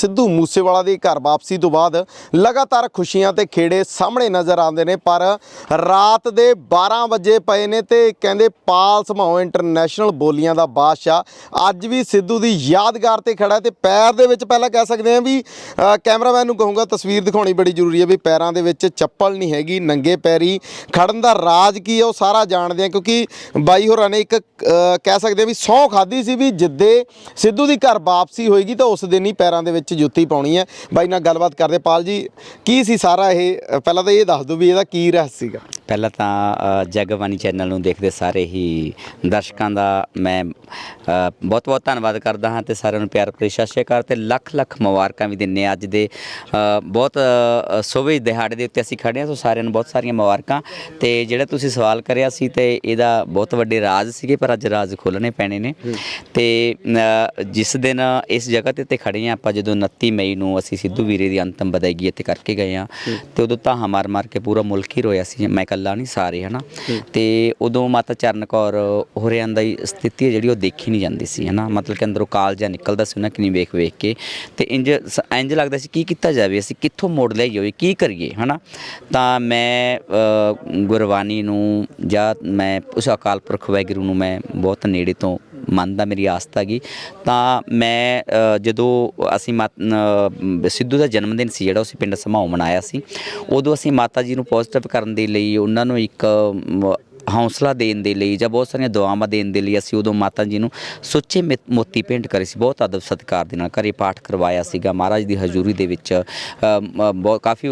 ਸਿੱਧੂ ਮੂਸੇਵਾਲਾ ਦੀ ਘਰ ਵਾਪਸੀ ਤੋਂ ਬਾਅਦ ਲਗਾਤਾਰ ਖੁਸ਼ੀਆਂ ਤੇ ਖੇੜੇ ਸਾਹਮਣੇ ਨਜ਼ਰ ਆਉਂਦੇ ਨੇ, ਪਰ ਰਾਤ ਦੇ 12 ਵਜੇ ਪਏ ਨੇ ਤੇ ਕਹਿੰਦੇ ਪਾਲ ਸਮਾਓ ਇੰਟਰਨੈਸ਼ਨਲ ਬੋਲੀਆਂ ਦਾ ਬਾਦਸ਼ਾਹ। ਅੱਜ ਵੀ ਸਿੱਧੂ ਦੀ ਯਾਦਗਾਰ ਤੇ ਖੜਾ ਹੈ ਤੇ ਪੈਰ ਦੇ ਵਿੱਚ ਪਹਿਲਾਂ ਕਹਿ ਸਕਦੇ ਹਾਂ ਵੀ ਕੈਮਰਾਮੈਨ ਨੂੰ ਕਹੂੰਗਾ ਤਸਵੀਰ ਦਿਖਾਉਣੀ ਬੜੀ ਜ਼ਰੂਰੀ ਹੈ ਵੀ ਪੈਰਾਂ ਦੇ ਵਿੱਚ ਚੱਪਲ ਨਹੀਂ ਹੈਗੀ, ਨੰਗੇ ਪੈਰੀ। ਖੜਨ ਦਾ ਰਾਜ ਕੀ ਹੈ ਉਹ ਸਾਰਾ ਜਾਣਦੇ ਆ ਕਿਉਂਕਿ ਬਾਈ ਹੋਰਾਂ ਨੇ ਇੱਕ ਕਹਿ ਸਕਦੇ ਆ ਵੀ ਸਹੁੰ ਖਾਦੀ ਸੀ ਵੀ ਜਿੱਦੇ ਸਿੱਧੂ ਦੀ ਘਰ ਵਾਪਸੀ ਹੋਏਗੀ ਤਾਂ ਉਸ ਦਿਨ ਹੀ ਪੈਰਾਂ ਦੇ ਵਿੱਚ ਜੁੱਤੀ ਪਾਉਣੀ ਹੈ। ਬਾਈ ਨਾਲ ਗੱਲਬਾਤ ਕਰਦੇ ਪਾਲ ਜੀ ਕੀ ਸੀ ਸਾਰਾ ਇਹ? ਪਹਿਲਾਂ ਤਾਂ ਇਹ ਦੱਸ ਦਿਓ ਵੀ ਇਹਦਾ ਕੀ ਰਹੱਸ ਸੀਗਾ। ਪਹਿਲਾਂ ਤਾਂ ਜਗਬਾਣੀ ਚੈਨਲ ਨੂੰ ਦੇਖਦੇ ਸਾਰੇ ਹੀ ਦਰਸ਼ਕਾਂ ਦਾ ਮੈਂ ਬਹੁਤ ਬਹੁਤ ਧੰਨਵਾਦ ਕਰਦਾ ਹਾਂ ਤੇ ਸਾਰਿਆਂ ਨੂੰ ਪਿਆਰ ਭਰੀ ਸਤਿ ਸ਼੍ਰੀ ਅਕਾਲ ਤੇ ਲੱਖ ਲੱਖ ਮੁਬਾਰਕਾਂ ਵੀ ਦਿੰਨੇ ਹਾਂ ਅੱਜ ਦੇ ਬਹੁਤ ਸੋਵੇ ਦਿਹਾੜੇ ਦੇ ਉੱਤੇ ਅਸੀਂ ਖੜੇ ਹਾਂ ਸੋ ਸਾਰਿਆਂ ਨੂੰ ਬਹੁਤ ਸਾਰੀਆਂ ਮੁਬਾਰਕਾਂ। ਤੇ ਜਿਹੜਾ ਤੁਸੀਂ ਸਵਾਲ ਕਰਿਆ ਸੀ ਤੇ ਇਹਦਾ ਬਹੁਤ ਵੱਡੇ ਰਾਜ਼ ਸੀਗੇ ਪਰ ਅੱਜ ਰਾਜ਼ ਖੋਲਣੇ ਪੈਣੇ ਨੇ। ਤੇ ਜਿਸ ਦਿਨ ਇਸ ਜਗ੍ਹਾ ਤੇ ਤੇ ਖੜੇ ਹਾਂ ਆਪਾਂ ਜਦੋਂ 29 ਮਈ ਨੂੰ ਅਸੀਂ ਸਿੱਧੂ ਵੀਰੇ ਦੀ ਅੰਤਮ ਵਿਦਾਇਗੀ ਇੱਥੇ ਕਰਕੇ ਗਏ ਆ ਤੇ ਉਦੋਂ ਤਾਂ ਮਾਰ ਮਾਰ ਕੇ ਪੂਰਾ ਮੁਲਕ ਹੀ ਰੋਇਆ ਸੀ ਮੈਂ ਇਕੱਲਾ ਨਹੀਂ ਸਾਰੇ ਹਨਾ। ਤੇ ਉਦੋਂ ਮਾਤਾ ਚਰਨ ਕੌਰ ਹੋਰਿਆਂ ਦਾ ਸਥਿਤੀ ਹੈ ਜਿਹੜੀ ਉਹ ਦੇਖੀ ਨਹੀਂ ਜਾਂਦੀ ਸੀ ਹਨਾ। ਮਤਲਬ ਕਿ ਅੰਦਰੋਂ ਕਾਲਜਾ ਨਿਕਲਦਾ ਸੀ ਉਹਨਾਂ ਕਿੰਨੀ ਵੇਖ ਵੇਖ ਕੇ। ਤੇ ਇੰਜ ਇੰਜ ਲੱਗਦਾ ਸੀ ਕੀ ਕੀਤਾ ਜਾਵੇ ਅਸੀਂ ਕਿੱਥੋਂ ਮੋੜ ਲਿਆਈਏ ਹੋਏ ਕੀ ਕਰੀਏ ਹਨਾ। ਤਾਂ ਮੈਂ ਗੁਰਬਾਣੀ ਨੂੰ ਜਾਂ ਮੈਂ ਉਸ ਅਕਾਲ ਪੁਰਖ ਵਾਹਿਗੁਰੂ ਨੂੰ ਮੈਂ ਬਹੁਤ ਨੇੜੇ ਤੋਂ ਮੰਨਦਾ ਮੇਰੀ ਆਸਥਾ ਗਈ ਤਾਂ ਮੈਂ ਜਦੋਂ ਅਸੀਂ ਮਾਤ- ਸਿੱਧੂ ਦਾ ਜਨਮ ਦਿਨ ਸੀ ਜਿਹੜਾ ਅਸੀਂ ਪਿੰਡ ਸਮਾਉ ਮਨਾਇਆ ਸੀ। ਉਦੋਂ ਅਸੀਂ ਮਾਤਾ ਜੀ ਨੂੰ ਪੋਜ਼ਿਟਿਵ ਕਰਨ ਦੇ ਲਈ ਉਹਨਾਂ ਨੂੰ ਇੱਕ ਮ, ਹੌਸਲਾ ਦੇਣ ਦੇ ਲਈ ਜਾਂ ਬਹੁਤ ਸਾਰੀਆਂ ਦੁਆਵਾਂ ਦੇਣ ਦੇ ਲਈ ਅਸੀਂ ਉਦੋਂ ਮਾਤਾ ਜੀ ਨੂੰ ਸੁੱਚੇ ਮਿ- ਮੋਤੀ ਭੇਂਟ ਕਰੇ ਸੀ। ਬਹੁਤ ਅਦਬ ਸਤਿਕਾਰ ਦੇ ਨਾਲ ਘਰੇ ਪਾਠ ਕਰਵਾਇਆ ਸੀਗਾ। ਮਹਾਰਾਜ ਦੀ ਹਜ਼ੂਰੀ ਦੇ ਵਿੱਚ ਅ, ਬਹੁਤ ਕਾਫੀ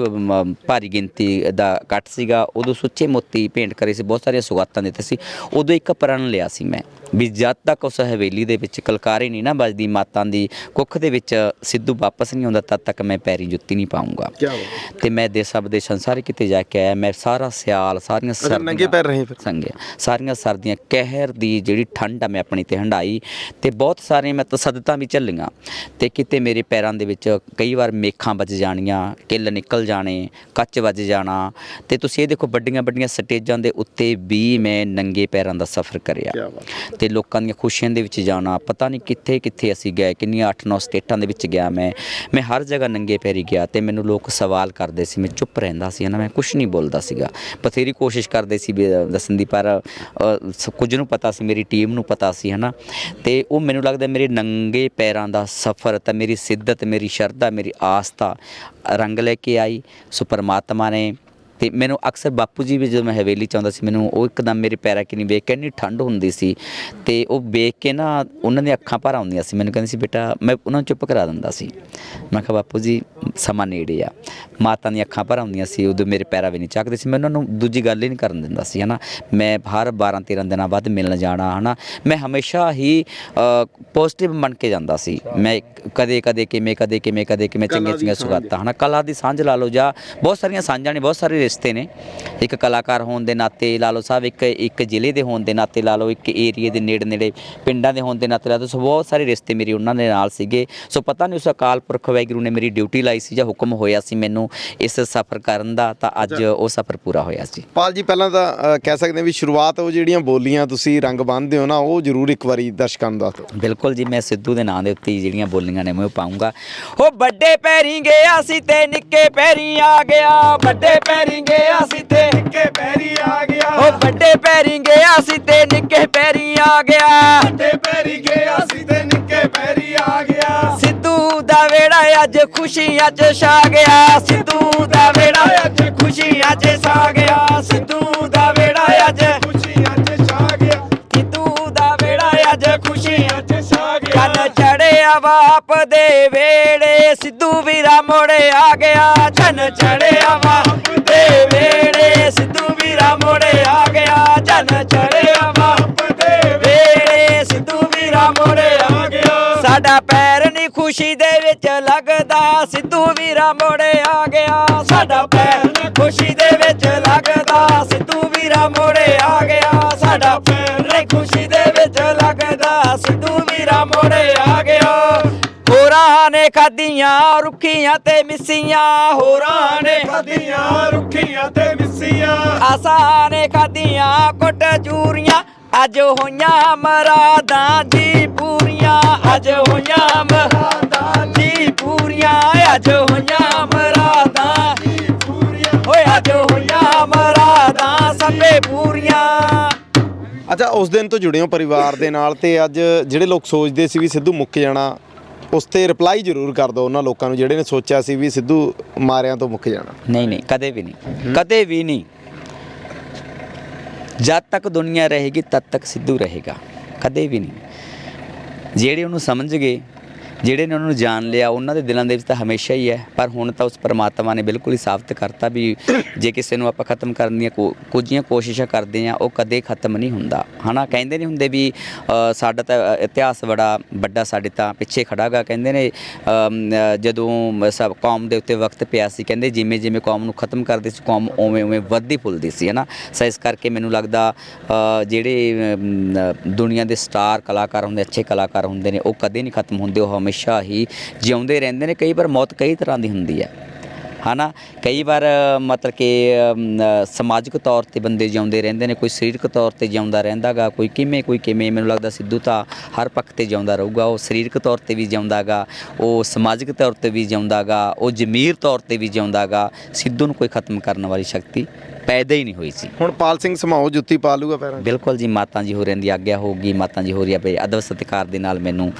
ਭਾਰੀ ਗਿਣਤੀ ਦਾ ਇਕੱਠ ਸੀਗਾ। ਉਦੋਂ ਸੁੱਚੇ ਮੋਤੀ ਭੇਂਟ ਕਰੇ ਸੀ। ਬਹੁਤ ਸਾਰੀਆਂ ਸੁਗਾਤਾਂ ਦਿੱਤੇ ਸੀ। ਉਦੋਂ ਇੱਕ ਪ੍ਰਣ ਲਿਆ ਸੀ ਮੈਂ। ਵੀ ਜਦ ਤੱਕ ਉਸ ਹਵੇਲੀ ਦੇ ਵਿੱਚ ਕਲਕਾਰੇ ਨਹੀਂ ਨਾ ਵੱਜਦੀ ਮਾਤਾਂ ਦੀ ਕੁੱਖ ਦੇ ਵਿੱਚ ਸਿੱਧੂ ਵਾਪਸ ਨਹੀਂ ਆਉਂਦਾ ਤਦ ਤੱਕ ਮੈਂ ਪੈਰੀ ਜੁੱਤੀ ਨਹੀਂ ਪਾਉਂਗਾ ਤੇ ਮੈਂ ਦੇਸਾਂ ਵਿਦੇਸ਼ਾਂ ਸਾਰੇ ਕਿਤੇ ਜਾ ਕੇ ਆਇਆ ਮੈਂ ਸਾਰਾ ਸਿਆਲ ਸਾਰੀਆਂ ਅਗਰ ਨੰਗੇ ਪੈਰ ਰਹੇ ਫਿਰ। ਸੰਗੇ ਸਾਰੀਆਂ ਸਰਦੀਆਂ ਕਹਿਰ ਦੀ ਜਿਹੜੀ ਠੰਡ ਆ ਮੈਂ ਆਪਣੀ ਤੇ ਹੰਡਾਈ ਤੇ ਬਹੁਤ ਸਾਰੀਆਂ ਮੈਂ ਤਸੱਦਤਾਂ ਵੀ ਝੱਲੀਆਂ ਤੇ ਕਿਤੇ ਮੇਰੇ ਪੈਰਾਂ ਦੇ ਵਿੱਚ ਕਈ ਵਾਰ ਮੇਖਾਂ ਵੱਜ ਜਾਣੀਆਂ ਕਿੱਲ ਨਿਕਲ ਜਾਣੇ ਕੱਚ ਵੱਜ ਜਾਣਾ ਤੇ ਤੁਸੀਂ ਇਹ ਦੇਖੋ ਵੱਡੀਆਂ ਵੱਡੀਆਂ ਸਟੇਜਾਂ ਦੇ ਉੱਤੇ ਵੀ ਮੈਂ ਨੰਗੇ ਪੈਰਾਂ ਦਾ ਸਫ਼ਰ ਕਰਿਆ। ਤੇ ਲੋਕਾਂ ਦੀਆਂ ਖੁਸ਼ੀਆਂ ਦੇ ਵਿੱਚ ਜਾਣਾ। ਪਤਾ ਨਹੀਂ ਕਿੱਥੇ ਕਿੱਥੇ ਅਸੀਂ ਗਏ, ਕਿੰਨੀਆਂ 8-9 ਸਟੇਟਾਂ ਦੇ ਵਿੱਚ ਗਿਆ ਮੈਂ। ਮੈਂ ਹਰ ਜਗ੍ਹਾ ਨੰਗੇ ਪੈਰੀ ਗਿਆ ਤੇ ਮੈਨੂੰ ਲੋਕ ਸਵਾਲ ਕਰਦੇ ਸੀ, ਮੈਂ ਚੁੱਪ ਰਹਿੰਦਾ ਸੀ ਨਾ ਮੈਂ ਕੁਝ ਨਹੀਂ ਬੋਲਦਾ ਸੀਗਾ। ਬਥੇਰੀ ਕੋਸ਼ਿਸ਼ ਕਰਦੇ ਸੀ ਵੀ ਦੱਸਣ ਦੀ, ਪਰ ਕੁਝ ਨੂੰ ਪਤਾ ਸੀ, ਮੇਰੀ ਟੀਮ ਨੂੰ ਪਤਾ ਸੀ, ਹਨਾ? ਤੇ ਉਹ ਮੈਨੂੰ ਲੱਗਦਾ ਮੇਰੇ ਨੰਗੇ ਪੈਰਾਂ ਦਾ ਸਫ਼ਰ ਤਾਂ ਮੇਰੀ ਸਿੱਧਤ, ਮੇਰੀ ਸ਼ਰਧਾ, ਮੇਰੀ ਆਸਥਾ ਰੰਗ ਲੈ ਕੇ ਆਈ। ਸੋ ਪਰਮਾਤਮਾ ਨੇ ਤੇ ਮੈਨੂੰ ਅਕਸਰ ਬਾਪੂ ਜੀ ਵੀ ਜਦੋਂ ਮੈਂ ਹਵੇਲੀ ਚ ਆਉਂਦਾ ਸੀ ਮੈਨੂੰ ਉਹ ਇੱਕਦਮ ਮੇਰੇ ਪੈਰਾਂ ਕਿੰਨੀ ਵੇਖ ਕੇ ਇੰਨੀ ਠੰਡ ਹੁੰਦੀ ਸੀ ਤੇ ਉਹ ਵੇਖ ਕੇ ਨਾ ਉਹਨਾਂ ਦੀਆਂ ਅੱਖਾਂ ਭਰ ਆਉਂਦੀਆਂ ਸੀ। ਮੈਨੂੰ ਕਹਿੰਦੇ ਸੀ ਬੇਟਾ ਮੈਂ ਉਹਨਾਂ ਨੂੰ ਚੁੱਪ ਕਰਾ ਦਿੰਦਾ ਸੀ। ਮੈਂ ਕਿਹਾ ਬਾਪੂ ਜੀ ਸਮਾਂ ਨੇੜੇ ਆ। ਮਾਤਾ ਦੀਆਂ ਅੱਖਾਂ ਭਰ ਆਉਂਦੀਆਂ ਸੀ ਉਦੋਂ ਮੇਰੇ ਪੈਰਾਂ ਵੀ ਨਹੀਂ ਚੱਕਦੇ ਸੀ। ਮੈਂ ਉਹਨਾਂ ਨੂੰ ਦੂਜੀ ਗੱਲ ਹੀ ਨਹੀਂ ਕਰਨ ਦਿੰਦਾ ਸੀ ਹਨਾ। ਮੈਂ ਹਰ 12 13 ਦਿਨਾਂ ਬਾਅਦ ਮਿਲਣ ਜਾਣਾ ਹਨਾ। ਮੈਂ ਹਮੇਸ਼ਾ ਹੀ ਪੋਜ਼ਿਟਿਵ ਬਣ ਕੇ ਜਾਂਦਾ ਸੀ। ਮੈਂ ਕਦੇ ਕਦੇ ਕਿਵੇਂ ਕਦੇ ਕਿਵੇਂ ਕਦੇ ਕਿਵੇਂ ਚੰਗੀਆਂ ਚੰਗੀਆਂ ਸੁਗਾਤਾਂ ਹਨਾ। ਕਲਾ ਦੀ ਸਾਂਝ ਲਾ ਲਓ ਜਾਂ ਬਹੁਤ ਸਾਰੀਆਂ ਸਾਂਝਾਂ ਨੇ ਬਹੁਤ ਸਾਰੇ ਰਿਸ਼ਤੇ ਨੇ। ਇੱਕ ਕਲਾਕਾਰ ਹੋਣ ਦੇ ਨਾਤੇ ਲਾ ਲਓ ਸਾਹਿਬ ਇੱਕ ਇੱਕ ਜ਼ਿਲ੍ਹੇ ਦੇ ਹੋਣ ਦੇ ਨਾਤੇ ਲਾ ਲਓ ਇੱਕ ਏਰੀਏ ਦੇ ਨੇੜੇ ਨੇੜੇ ਪਿੰਡਾਂ ਦੇ ਹੋਣ ਦੇ ਨਾਤੇ ਲਾ ਲਓ। ਸੋ ਬਹੁਤ ਸਾਰੇ ਰਿਸ਼ਤੇ ਮੇਰੇ ਉਹਨਾਂ ਦੇ ਨਾਲ ਸੀਗੇ। ਸੋ ਪਤਾ ਨਹੀਂ ਉਸ ਅਕਾਲ ਪੁਰਖ ਵਾਹਿਗੁਰੂ ਨੇ ਮੇਰੀ ਡਿਊਟੀ ਲਾਈ ਸੀ ਜਾਂ ਹੁਕਮ ਹੋਇਆ ਸੀ ਮੈਨੂੰ ਇਸ ਸਫ਼ਰ ਕਰਨ ਦਾ ਤਾਂ ਅੱਜ ਉਹ ਸਫ਼ਰ ਪੂਰਾ ਹੋਇਆ ਸੀ। ਪਾਲ ਜੀ ਪਹਿਲਾਂ ਤਾਂ ਕਹਿ ਸਕਦੇ ਵੀ ਸ਼ੁਰੂਆਤ ਉਹ ਜਿਹੜੀਆਂ ਬੋਲੀਆਂ ਤੁਸੀਂ ਰੰਗ ਬੰਨ੍ਹਦੇ ਹੋ ਨਾ ਉਹ ਜ਼ਰੂਰ ਇੱਕ ਵਾਰੀ ਦਰਸ਼ਕਾਂ ਨੂੰ ਦੱਸ ਦਿਓ। ਬਿਲਕੁਲ ਜੀ ਮੈਂ ਸਿੱਧੂ ਦੇ ਨਾਂ ਦੇ ਉੱਤੇ ਜਿਹੜੀਆਂ ਬੋਲੀਆਂ ਨੇ ਮੈਂ ਉਹ ਪਾਉਂਗਾ। ਉਹ ਵੱਡੇ ਪੈਰੀ ਗਿਆ ਸੀ ਤੇ ਨਿੱਕੇ ਪੈਰੀ ਆ ਗਿਆ ਵੱਡੇ ਪੈਰੀ ਗਿਆ ਸੀ ਤੇ ਨਿੱਕੇ ਪੈਰੀ ਆ ਗਿਆ। ਉਹ ਵੱਡੇ ਪੈਰੀ ਗਿਆ ਸੀ ਤੇ ਨਿੱਕੇ ਪੈਰੀ ਆ ਗਿਆ। ਵੱਡੇ ਪੈਰੀ ਗਿਆ ਸੀ ਤੇ ਨਿੱਕੇ ਪੈਰੀ ਆ ਗਿਆ। ਸਿੱਧੂ ਦਾ ਵੇੜਾ ਅੱਜ ਖੁਸ਼ੀਆਂ 'ਚ ਛਾ ਗਿਆ। ਸਿੱਧੂ ਦਾ ਵੇੜਾ ਅੱਜ ਖੁਸ਼ੀਆਂ 'ਚ ਛਾ ਗਿਆ। ਸਿੱਧੂ ਦਾ ਵੇੜਾ ਅੱਜ ਖੁਸ਼ੀਆਂ 'ਚ ਛਾ ਗਿਆ। ਸਿੱਧੂ ਦਾ ਵੇੜਾ ਅੱਜ ਖੁਸ਼ੀਆਂ 'ਚ ਛਾ ਗਿਆ। ਚੰਨ ਚੜਿਆ ਬਾਪ ਦੇ ਵੇੜੇ ਸਿੱਧੂ ਵੀਰਾ ਮੋੜੇ ਆ ਗਿਆ। ਚੰਨ ਚੜਿਆ ਬਾਪ ਸਾਡਾ ਪੈਰ ਨਹੀਂ ਖੁਸ਼ੀ ਦੇ ਵਿੱਚ ਲੱਗਦਾ, ਸਿੱਧੂ ਵੀਰਾ ਮੋੜੇ ਆ ਗਿਆ। ਸਾਡਾ ਪੈਰ ਨੀ ਖੁਸ਼ੀ ਦੇ ਵਿੱਚ ਲੱਗਦਾ, ਸਿੱਧੂ ਵੀਰਾ ਮੋੜੇ ਆ ਗਿਆ। ਸਾਡਾ ਪੈਰ ਨੀ ਖੁਸ਼ੀ ਦੇ ਵਿੱਚ ਲੱਗਦਾ, ਸਿੱਧੂ ਵੀਰਾ ਮੋੜੇ ਆ ਗਿਆ। ਹੋਰਾਂ ਨੇ ਖਾਦੀਆਂ ਰੁੱਖੀਆਂ ਤੇ ਮਿੱਸੀਆਂ, ਹੋਰਾਂ ਨੇ ਖਾਦੀਆਂ ਰੁੱਖੀਆਂ ਤੇ ਮਿੱਸੀਆਂ। ਆਸਾਂ ਨੇ ਖਾਦੀਆਂ ਕੁੱਟ ਚੂਰੀਆਂ ਅੱਜ ਹੋਈਆਂ ਮਰਾਦਾਂ ਦੀ ਅੱਛਾ ਉਸ ਦਿਨ ਤੋਂ ਜੁੜੇ ਹੋ ਪਰਿਵਾਰ ਦੇ ਨਾਲ ਤੇ ਅੱਜ ਜਿਹੜੇ ਲੋਕ ਸੋਚਦੇ ਸੀ ਵੀ ਸਿੱਧੂ ਮੁੱਕ ਜਾਣਾ ਉਸ ਤੇ ਰਿਪਲਾਈ ਜ਼ਰੂਰ ਕਰ ਦਿਓ ਉਹਨਾਂ ਲੋਕਾਂ ਨੂੰ ਜਿਹੜੇ ਨੇ ਸੋਚਿਆ ਸੀ ਵੀ ਸਿੱਧੂ ਮਾਰਿਆਂ ਤੋਂ ਮੁੱਕ ਜਾਣਾ। ਨਹੀਂ ਨਹੀਂ ਕਦੇ ਵੀ ਨਹੀਂ ਕਦੇ ਵੀ ਨਹੀਂ। ਜਦ ਤੱਕ ਦੁਨੀਆ ਰਹੇਗੀ ਤਦ ਤੱਕ ਸਿੱਧੂ ਰਹੇਗਾ। ਕਦੇ ਵੀ ਨਹੀਂ। ਜਿਹੜੇ ਉਹਨੂੰ ਸਮਝ ਗਏ ਜਿਹੜੇ ਨੇ ਉਹਨਾਂ ਨੂੰ ਜਾਣ ਲਿਆ, ਉਹਨਾਂ ਦੇ ਦਿਲਾਂ ਦੇ ਵਿੱਚ ਤਾਂ ਹਮੇਸ਼ਾ ਹੀ ਹੈ, ਪਰ ਹੁਣ ਤਾਂ ਉਸ ਪਰਮਾਤਮਾ ਨੇ ਬਿਲਕੁਲ ਹੀ ਸਾਬਤ ਕਰਤਾ ਵੀ ਜੇ ਕਿਸੇ ਨੂੰ ਆਪਾਂ ਖਤਮ ਕਰਨ ਦੀਆਂ ਕੋ- ਕੁਝੀਆਂ ਕੋਸ਼ਿਸ਼ਾਂ ਕਰਦੇ ਆ ਉਹ ਕਦੇ ਖਤਮ ਨਹੀਂ ਹੁੰਦਾ। ਹਨਾ, ਕਹਿੰਦੇ ਨਹੀਂ ਹੁੰਦੇ ਵੀ ਸਾਡਾ ਤਾਂ ਇਤਿਹਾਸ ਬੜਾ ਵੱਡਾ ਸਾਡੇ ਤਾਂ ਪਿੱਛੇ ਖੜਾਗਾ ਕਹਿੰਦੇ ਨੇ ਜਦੋਂ ਸਭ ਕੌਮ ਦੇ ਉੱਤੇ ਵਕਤ ਪਿਆ ਸੀ, ਕਹਿੰਦੇ ਜਿਵੇਂ ਜਿਵੇਂ ਕੌਮ ਨੂੰ ਖਤਮ ਕਰਦੇ ਸੀ, ਕੌਮ ਉਵੇਂ ਉਵੇਂ ਵੱਧਦੀ ਫੁੱਲਦੀ ਸੀ, ਹਨਾ। ਸੋ ਇਸ ਕਰਕੇ ਮੈਨੂੰ ਲੱਗਦਾ ਜਿਹੜੇ ਦੁਨੀਆ ਦੇ ਸਟਾਰ ਕਲਾਕਾਰ ਹੁੰਦੇ, ਅੱਛੇ ਕਲਾਕਾਰ ਹੁੰਦੇ ਨੇ, ਉਹ ਕਦੇ ਨਹੀਂ ਖਤਮ ਹੁੰਦੇ, ਉਹ ਹਮੇਸ਼ਾ ਹੀ ਜਿਉਂਦੇ ਰਹਿੰਦੇ ਨੇ ਕਈ ਵਾਰ ਮੌਤ ਕਈ ਤਰ੍ਹਾਂ ਦੀ ਹੁੰਦੀ ਹੈ। ਹਨਾ? ਕਈ ਵਾਰ ਮਤਲਬ ਕਿ ਸਮਾਜਿਕ ਤੌਰ ਤੇ ਬੰਦੇ ਜਿਉਂਦੇ ਰਹਿੰਦੇ ਨੇ ਕੋਈ ਸਰੀਰਕ ਤੌਰ ਤੇ ਜਿਉਂਦਾ ਰਹਿੰਦਾਗਾ ਕੋਈ ਕਿਵੇਂ ਕੋਈ ਕਿਵੇਂ ਮੈਨੂੰ ਲੱਗਦਾ ਸਿੱਧੂ ਤਾਂ ਹਰ ਪੱਖ ਤੇ ਜਿਉਂਦਾ ਰਹੂਗਾ ਉਹ ਸਰੀਰਕ ਤੌਰ ਤੇ ਵੀ ਜਿਉਂਦਾਗਾ ਉਹ ਸਮਾਜਿਕ ਤੌਰ ਤੇ ਵੀ ਜਿਉਂਦਾਗਾ ਉਹ ਜ਼ਮੀਰ ਤੌਰ ਤੇ ਵੀ ਜਿਉਂਦਾਗਾ ਸਿੱਧੂ ਨੂੰ ਕੋਈ ਖਤਮ ਕਰਨ ਵਾਲੀ ਸ਼ਕਤੀ ਪੈਦਾ ਹੀ ਨਹੀਂ ਹੋਈ ਸੀ। ਹੁਣ ਪਾਲ ਸਿੰਘ ਸਮਾਓ ਜੁੱਤੀ ਪਾ ਲੂਗਾ ਪੈਰਾਂ ਬਿਲਕੁਲ ਜੀ ਮਾਤਾ ਜੀ ਹੋਰਾਂ ਦੀ ਆਗਿਆ ਹੋਊਗੀ ਮਾਤਾ ਜੀ ਹੋਰੀ ਆਪੇ ਅਦਬ ਸਤਿਕਾਰ ਦੇ ਨਾਲ ਮੈਨੂੰ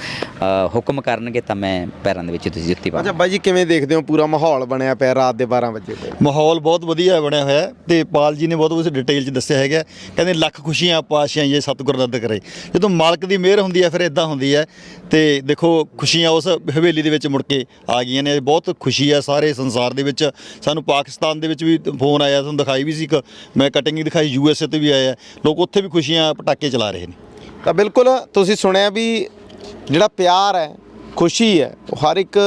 ਹੁਕਮ ਕਰਨਗੇ ਤਾਂ ਮੈਂ ਪੈਰਾਂ ਦੇ ਵਿੱਚ ਤੁਸੀਂ ਜੁੱਤੀ ਪਾ ਅੱਛਾ ਬਾਈ ਜੀ ਕਿਵੇਂ ਦੇਖਦੇ ਹੋ? ਪੂਰਾ ਮਾਹੌਲ ਬਣਿਆ ਪਿਆ ਰਾਤ ਦੇ 12 ਵਜੇ ਤੇ। ਮਾਹੌਲ ਬਹੁਤ ਵਧੀਆ ਬਣਿਆ ਹੋਇਆ ਹੈ ਤੇ ਪਾਲ ਜੀ ਨੇ ਬਹੁਤ ਉਸ ਡਿਟੇਲ ਚ ਦੱਸਿਆ ਹੈਗਾ ਕਹਿੰਦੇ ਲੱਖ ਖੁਸ਼ੀਆਂ ਪਾਸ਼ੀਆਂ ਇਹ ਸਤਿਗੁਰ ਰੱਦ ਕਰੇ। ਜਦੋਂ ਮਾਲਕ ਦੀ ਮਿਹਰ ਹੁੰਦੀ ਹੈ ਫਿਰ ਇਦਾਂ ਹੁੰਦੀ ਹੈ। ਤੇ ਦੇਖੋ ਖੁਸ਼ੀਆਂ ਉਸ ਹਵੇਲੀ ਦੇ ਵਿੱਚ ਮੁੜ ਕੇ ਆ ਗਈਆਂ ਨੇ। ਬਹੁਤ ਖੁਸ਼ੀ ਹੈ ਸਾਰੇ ਸੰਸਾਰ ਦੇ ਵਿੱਚ। ਸਾਨੂੰ ਪਾਕਿਸਤਾਨ ਦੇ ਵਿੱਚ ਵੀ ਫੋਨ ਆਇਆ ਤੁਹਾਨੂੰ ਦਿਖਾਈ ਵੀ ਸੀ ਇੱਕ। ਮੈਂ ਕਟਿੰਗ ਹੀ ਦਿਖਾਈ ਯੂ ਐਸ ਏ ਤੇ ਵੀ ਆਇਆ। ਲੋਕ ਉੱਥੇ ਵੀ ਖੁਸ਼ੀਆਂ ਪਟਾਕੇ ਚਲਾ ਰਹੇ ਨੇ। ਤਾਂ ਬਿਲਕੁਲ ਤੁਸੀਂ ਸੁਣਿਆ ਵੀ ਜਿਹੜਾ ਪਿਆਰ ਹੈ, ਖੁਸ਼ੀ ਹੈ, ਉਹ ਹਰ ਇੱਕ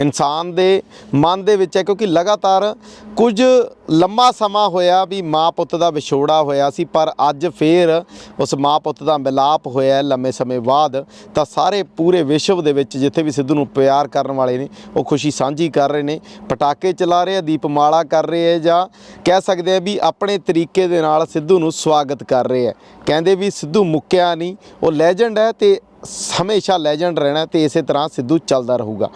ਇਨਸਾਨ ਦੇ ਮਨ ਦੇ ਵਿੱਚ ਹੈ, ਕਿਉਂਕਿ ਲਗਾਤਾਰ ਕੁਝ ਲੰਮਾ ਸਮਾਂ ਹੋਇਆ ਵੀ ਮਾਂ ਪੁੱਤ ਦਾ ਵਿਛੋੜਾ ਹੋਇਆ ਸੀ, ਪਰ ਅੱਜ ਫੇਰ ਉਸ ਮਾਂ ਪੁੱਤ ਦਾ ਮਿਲਾਪ ਹੋਇਆ ਲੰਮੇ ਸਮੇਂ ਬਾਅਦ ਤਾਂ ਸਾਰੇ ਪੂਰੇ ਵਿਸ਼ਵ ਦੇ ਵਿੱਚ ਜਿੱਥੇ ਵੀ ਸਿੱਧੂ ਨੂੰ ਪਿਆਰ ਕਰਨ ਵਾਲੇ ਨੇ, ਉਹ ਖੁਸ਼ੀ ਸਾਂਝੀ ਕਰ ਰਹੇ ਨੇ, ਪਟਾਕੇ ਚਲਾ ਰਹੇ ਆ, ਦੀਪਮਾਲਾ ਕਰ ਰਹੇ ਆ, ਜਾਂ ਕਹਿ ਸਕਦੇ ਆ ਵੀ ਆਪਣੇ ਤਰੀਕੇ ਦੇ ਨਾਲ ਸਿੱਧੂ ਨੂੰ ਸਵਾਗਤ ਕਰ ਰਹੇ ਆ। ਕਹਿੰਦੇ ਵੀ ਸਿੱਧੂ ਮੁੱਕਿਆ ਨਹੀਂ, ਉਹ ਲੈਜੈਂਡ ਹੈ ਤੇ ਹਮੇਸ਼ਾ ਲੈਜੈਂਡ ਰਹਿਣਾ ਤੇ ਇਸੇ ਤਰ੍ਹਾਂ ਸਿੱਧੂ ਚੱਲਦਾ ਰਹੂਗਾ।